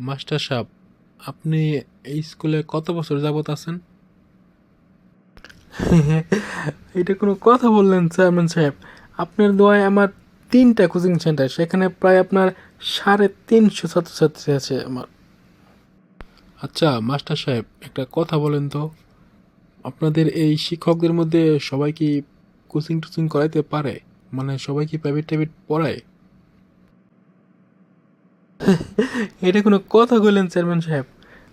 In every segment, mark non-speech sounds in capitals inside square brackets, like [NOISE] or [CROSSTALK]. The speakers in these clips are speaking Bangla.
মাস্টার সাহেব আপনি এই স্কুলে কত বছর যাবত আছেন? [LAUGHS] এটা কোনো কথা বললেন চেয়ারম্যান সাহেব। আপনার দোয়ায় আমার তিনটা কোচিং সেন্টার সেখানে প্রায় আপনার সাড়ে তিনশো ছাত্রছাত্রী আছে আমার। আচ্ছা মাস্টার সাহেব একটা কথা বলেন তো। আপনাদের এই শিক্ষকদের মধ্যে সবাই কি কোচিং টোচিং করাইতে পারে? মানে সবাই কি প্রাইভেট টাইভেট পড়ায়? [LAUGHS] এটা কোনো কথা বললেন চেয়ারম্যান সাহেব।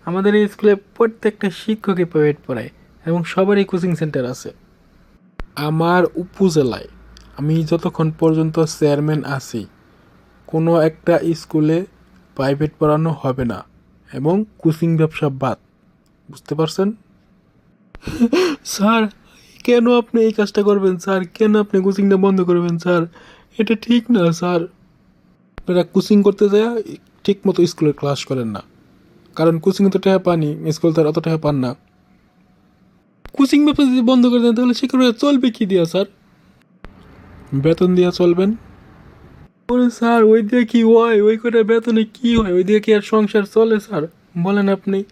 আমাদের এই স্কুলে প্রত্যেকটা শিক্ষকই প্রাইভেট পড়ায় এবং সবারই কোচিং সেন্টার আছে। আমার উপজেলায় আমি যতক্ষণ পর্যন্ত চেয়ারম্যান আছি, কোনো একটা স্কুলে প্রাইভেট পড়ানো হবে না এবং কোচিং ব্যবসা বাদ। বুঝতে পারছেন? [LAUGHS] স্যার, কেন আপনি এই কাজটা করবেন? স্যার, কেন আপনি কোচিংটা বন্ধ করবেন? স্যার, এটা ঠিক না, স্যার। আপনারা কোচিং করতে যায় ঠিক মতো স্কুলের ক্লাস করেন না। কারণ কোচিংয়ে তো টাকা পানি স্কুল তো অত টাকা পান না। কোচিং ব্যবসা যদি বন্ধ করে দেন, তাহলে শিক্ষকরা চলবে কি দিয়া, স্যার? বেতন দিয়া চলবেন? স্যার, ওই দিয়ে কি হয়? ওই কটা বেতনে কি হয়? ওই দিয়ে কি আর সংসার চলে, স্যার? বলেন আপনি।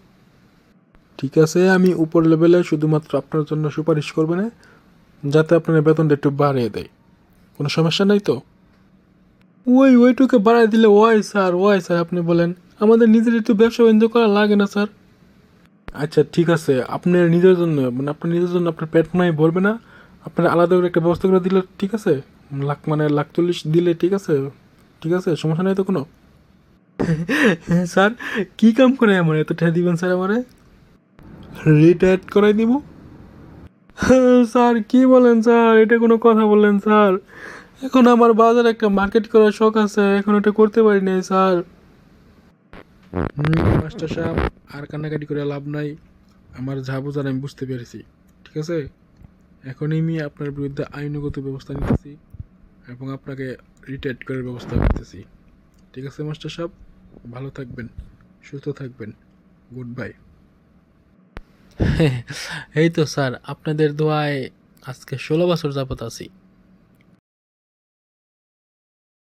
ঠিক আছে, আমি উপর লেভেলে শুধুমাত্র আপনার জন্য সুপারিশ করবেন যাতে আপনার বেতনটা একটু বাড়িয়ে দেয়। কোনো সমস্যা নাই তো? ওই ওইটুকু বাড়াই দিলে ওয়াই স্যার ওয়াই স্যার আপনি বলেন। আমাদের নিজের একটু ব্যবসা বাণিজ্য করা লাগে না স্যার। আচ্ছা ঠিক আছে। আপনার নিজের জন্য মানে আপনার নিজের জন্য আপনার পেট নাই ভরবে না। আপনার আলাদা করে একটা ব্যবস্থা করে দিলে ঠিক আছে? লাখ মানে লাখ চল্লিশ দিলে ঠিক আছে? ঠিক আছে? সমস্যা নেই তো কোনো? [LAUGHS] স্যার কি কাম করে আমার? এত টাকা দিবেন স্যার আমারে? রিটায়ার করাই দিব। [LAUGHS] স্যার কি বলেন স্যার? এটা কোনো কথা বললেন স্যার। এখন আমার বাজারে একটা মার্কেট করার শখ আছে, এখন এটা করতে পারি নাই, স্যার। মাস্টার সাহেব, আর কান্নাকাটি করে লাভ নাই। আমার যা বোঝার আমি বুঝতে পেরেছি, ঠিক আছে? এখনই আমি আপনার বিরুদ্ধে আইনগত ব্যবস্থা নিতেছি এবং আপনাকে রিটায়ার করার ব্যবস্থা করতেছি। ঠিক আছে, মাস্টার সাহেব? ভালো থাকবেন, সুস্থ থাকবেন। গুড বাই [LAUGHS] এই তো, স্যার, আপনাদের দোয়ায় আজকে ষোলো বছর যাবত আছি।